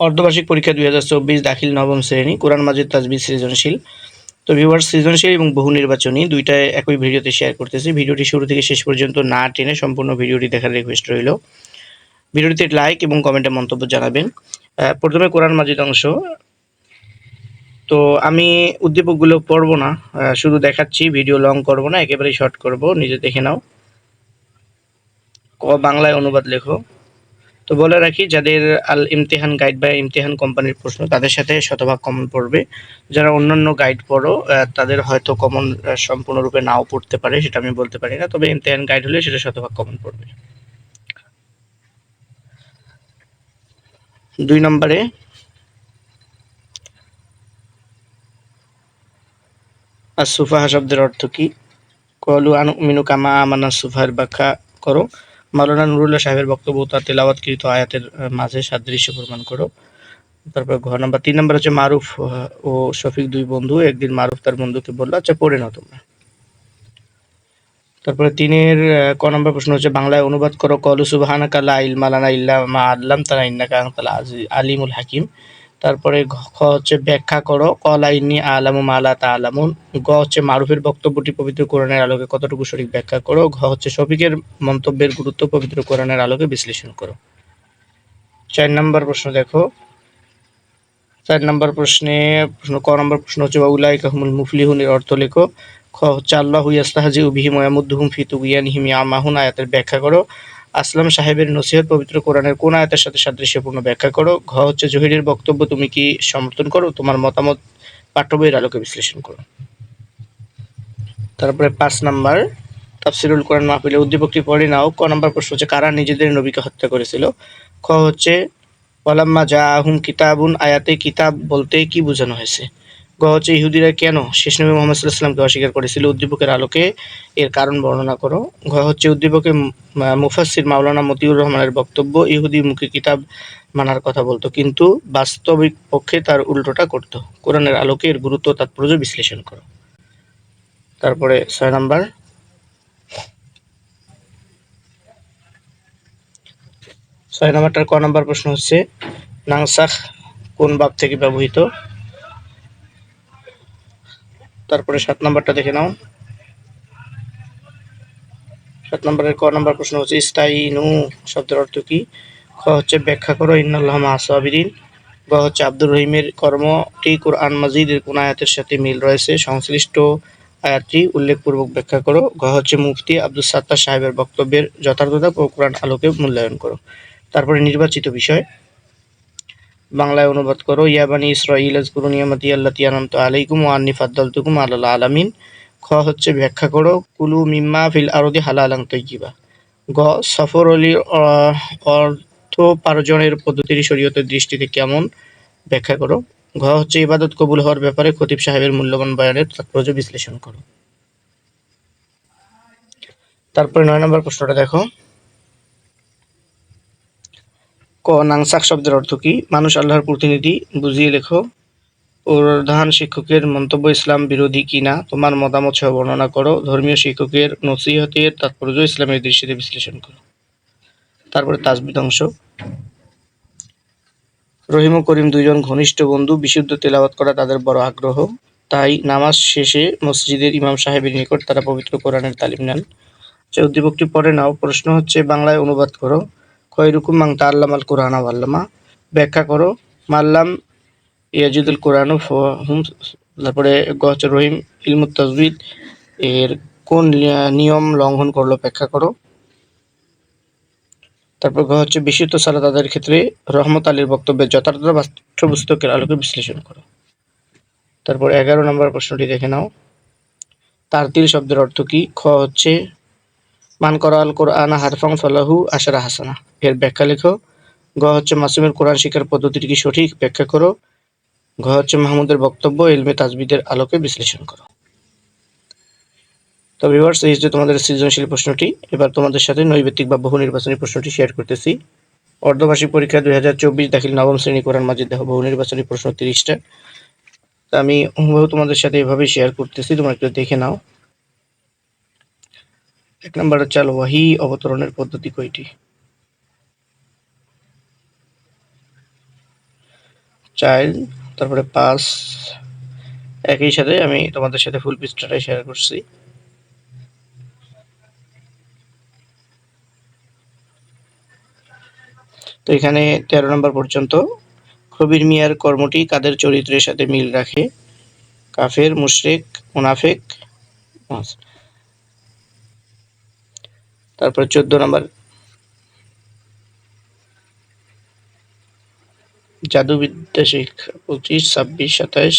অর্ধবার্ষিক পরীক্ষা দুই হাজার চব্বিশ দাখিল নবম শ্রেণি, কোরআন মাজিদ তাজবিদ সৃজনশীল। তো ভিউয়ার সৃজনশীল এবং বহু নির্বাচনী দুইটাই একই ভিডিওতে শেয়ার করতেছি। ভিডিওটি শুরু থেকে শেষ পর্যন্ত না টেনে সম্পূর্ণ ভিডিওটি দেখার রিকোয়েস্ট রইল। ভিডিওটিতে লাইক এবং কমেন্টে মন্তব্য জানাবেন। প্রথমে কোরআন মাজিদ অংশ। তো আমি উদ্দীপকগুলো পড়ব না শুধু দেখাচ্ছি ভিডিও লং করব না, একেবারেই শর্ট করব, নিজে দেখে নাও। ক বাংলায় অনুবাদ লেখো। তো বলে রাখি, যাদের আল ইমতিহান গাইড বা ইমতিহান কোম্পানির প্রশ্ন, তাদের সাথে শতভাগ কমন পড়বে। যারা অন্যান্য গাইড পড়ো তাদের হয়তো কমন সম্পূর্ণরূপে নাও পড়তে পারে, সেটা আমি বলতে পারি না। তবে ইমতিহান গাইড হলে সেটা শতভাগ কমন পড়বে। দুই নম্বরে আর সুফাহা শব্দের অর্থ কি? কলু আনু মিনু কামা আমানা সুফার ব্যাখ্যা করো। মাওলানা নুরুল্লাহ সাহেবের বক্তব্য, তার তেলাওয়াতকৃত আয়াতের মাঝে সাদৃশ্য প্রমাণ করো। তারপর ঘ নাম্বার, তিন নাম্বার হচ্ছে মারুফ ও শফিক দুই বন্ধু, একদিন মারুফ তার বন্ধুকে বলল আচ্ছা পড়ে নাও তোমরা। তারপরে তিনের ক নম্বর প্রশ্ন হচ্ছে, বাংলায় অনুবাদ করো, কলু সুবাহানা কালা ইলমালানা ইল্লা মা আল্লাম তারা ইন্নাকা আনতাল আজি- আলিমুল হাকিম। তারপরে খ হচ্ছে ব্যাখ্যা করো। কলা ইন্নি আলামু মালা তা আলামুন গ হচ্ছে মারুফের বক্তব্যটি পবিত্র কোরআনের আলোকে কতটুকু সঠিক ব্যাখ্যা করো। ঘ হচ্ছে শফিকের মন্তব্যের গুরুত্ব পবিত্র কোরআনের আলোকে বিশ্লেষণ করো। চার নম্বর প্রশ্ন দেখো। চার নম্বর প্রশ্নে, প্রশ্ন, ক নম্বর প্রশ্ন হচ্ছে বাউলাই কাহমুল মুফলিহুনের অর্থ লেখো। খ হচ্ছে, আল্লাহ ইয়াস্তাহাজি উবিহি ময়ামুদ্দুহুম ফি তুগিয়ানিহিম ইয়ামাহুন আয়াতের ব্যাখ্যা করো। আসলাম সাহেবের নসিহত পবিত্র কোরআনের কোন আয়াতের সাথে সাদৃশ্যপূর্ণ ব্যাখ্যা করো? ঘ হচ্ছে জহিরের বক্তব্য, তুমি কি সমর্থন করো? তোমার মতামত পাঠ্য বইয়ের আলোকে বিশ্লেষণ করো। তারপরে পাঁচ নাম্বার, তাফসিরুল কোরআন মাহফিলে উদ্দীপকটি পড়ে নাও। ক নম্বর প্রশ্ন হচ্ছে, কারা নিজেদের নবীকে হত্যা করেছিল? খ হচ্ছে, ওয়ালাম্মা যা আহুম কিতাবুন, আয়াতে কিতাব বলতে কি বোঝানো হয়েছে? গ হচ্ছে ইহুদিরা কেন শেষ নবী মোহাম্মদ সাল্লাহ সাল্লামকে অস্বীকার করেছিল? উদ্দীপকের আলোকে এর কারণ বর্ণনা করো। ঘ হচ্ছে উদ্দীপকে মু- মা- মাওলানা মতিউর রহমানের বক্তব্য, ইহুদি মুখী কিতাব মানার কথা বলতো, কিন্তু বাস্তবিক পক্ষে তার উল্টোটা করতো। কোরআনের আলোকে এর গুরুত্ব তাৎপর্য বিশ্লেষণ করো। তারপরে ছয় নাম্বার। ছয় নম্বরটার ক নাম্বার প্রশ্ন হচ্ছে, নাংসাখ কোন বাব থেকে ব্যবহৃত? তারপরে সাত নাম্বারটা দেখে নাও। সাত নম্বরের ক নাম্বার প্রশ্ন হচ্ছে, ইস্তাইনু শব্দের অর্থ কি? খ হচ্ছে, ব্যাখ্যা করো, ইন্নাল্লাহ মাসাবিরিন গ হচ্ছে, আব্দুর রহিমের কর্মটি কোরআন মাজিদের কোন আয়াতের সাথে মিল রয়েছে? সংশ্লিষ্ট আয়াতটি উল্লেখপূর্বক ব্যাখ্যা করো। গ হচ্ছে, মুফতি আব্দুল সাত্তার সাহেবের বক্তব্যের যথার্থতা ও কোরআন আলোকে মূল্যায়ন করো। তারপরে নির্বাচিত বিষয় বাংলায় অনুবাদ করো ইয়াবানি ইসরাইল আজকুরু নিয়ামতি আল্লাতি আনামত আলাইকুম ওয়া আন্নি ফাদ্দালতুকুম আলাল আলামিন। খ হচ্ছে ব্যাখ্যা করো, কুলু মিম্মা ফিল আরদি হালালাং তৈজিবা গ, সফর অলি অর্থ পারজনের পদ্ধতির শরীয়তের দৃষ্টিতে কেমন? ব্যাখ্যা করো। ঘ হচ্ছে ইবাদত কবুল হওয়ার ব্যাপারে খতিব সাহেবের মূল্যবান বয়ানের তাৎপর্য বিশ্লেষণ করো। তারপরে নয় নম্বর প্রশ্নটা দেখো। ক নাংসাক শব্দের অর্থ কি? মানুষ আল্লাহর প্রতিনিধি, বুঝিয়ে লেখো। প্রধান শিক্ষকের মন্তব্য, ইসলাম বিরোধী কিনা তোমার মতামত সহ বর্ণনা করো। ধর্মীয় শিক্ষকের নসিহতের তাৎপর্য ইসলামের দৃষ্টিতে বিশ্লেষণ করো। তারপরে তাজবিদ অংশ। রহিম ও করিম দুজন ঘনিষ্ঠ বন্ধু, বিশুদ্ধ তেলাওয়াত করা তাদের বড় আগ্রহ। তাই নামাজ শেষে মসজিদের ইমাম সাহেবের নিকট তারা পবিত্র কোরআনের তালিম নেন। যে উদ্দীপকটি পড়ে নাও। প্রশ্ন হচ্ছে, বাংলায় অনুবাদ করো। খয়রুকুম মাং তাল্লাম আল কোরআন আল্লামা। ব্যাখ্যা করো, মাল্লাম ইয়াজিদুল কোরআন হুম তারপরে গ রহিম ইলমুত তাজবিদ, এর কোন নিয়ম লঙ্ঘন করল ব্যাখ্যা করো। তারপর গ হচ্ছে বিশুদ্ধ সালা তাদের ক্ষেত্রে রহমত আলীর বক্তব্যের যথার্থতা পাঠ্যপুস্তকের আলোকে বিশ্লেষণ করো। তারপর এগারো নম্বর প্রশ্নটি দেখে নাও। তারতিল শব্দের অর্থ কি? খ হচ্ছে মান করা আল কোরআন হারফাং ফলাহু আশারা হাসানা। এর ব্যাখ্যা লেখো। গ হচ্ছে মাসুমের কোরআন শিক্ষার পদ্ধতিটি কি সঠিক ব্যাখ্যা করো। ঘ হচ্ছে মাহমুদের বক্তব্য, ইলমে তাজবিদের আলোকে বিশ্লেষণ করো। তো ভিউয়ার্স এই যে তোমাদের সৃজনশীল প্রশ্নটি, এবার তোমাদের সাথে নৈবেত্তিক বা বহু নির্বাচনী প্রশ্নটি শেয়ার করতেছি। অর্ধবার্ষিক পরীক্ষা দুই হাজার চব্বিশ দাখিল নবম শ্রেণি কোরআন মাজিদ দেহ, বহু নির্বাচনী প্রশ্ন তিরিশটা। তা আমি হুবহু তোমাদের সাথে এভাবেই শেয়ার করতেছি, তোমরা একটু দেখে নাও। এক নম্বর হচ্ছে আল ওয়াহি অবতরণের পদ্ধতি কয়টি? চার, তারপরে পাস একই সাথে আমি তোমাদের সাথে ফুল পৃষ্ঠাটাই শেয়ার করছি। তো এখানে তেরো নম্বর পর্যন্ত কবির মিয়ার কর্মটি কাদের চরিত্রের সাথে মিল রাখে? কাফের, মুশরিক, মুনাফেক তারপর চোদ্দ নম্বর। জাদুবিদ্যা শিক্ষা পঁচিশ, ছাব্বিশ সাতাশ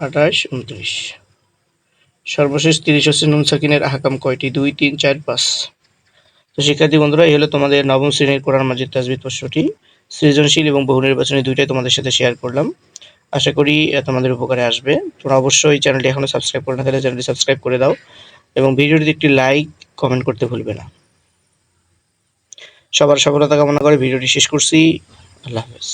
আঠাশ, উনত্রিশ। সর্বশেষ তিরিশ হচ্ছে নুন সাকিনের আহকাম কয়টি? দুই, তিন, চার, পাঁচ। তো শিক্ষার্থী বন্ধুরা, এই হলো তোমাদের নবম শ্রেণির কোরআন মাজিদ তাজবিদ প্রশ্নটি। সৃজনশীল এবং বহু নির্বাচনী দুইটাই তোমাদের সাথে শেয়ার করলাম। আশা করি তোমাদের উপকারে আসবে। তোমরা অবশ্যই চ্যানেলটি এখনও সাবস্ক্রাইব করে না থাকলে চ্যানেলটি সাবস্ক্রাইব করে দাও এবং ভিডিওটিতে একটি লাইক কমেন্ট করতে ভুলবে না। সবার সফলতা কামনা করে ভিডিওটি শেষ করছি। আল্লাহ হাফেজ।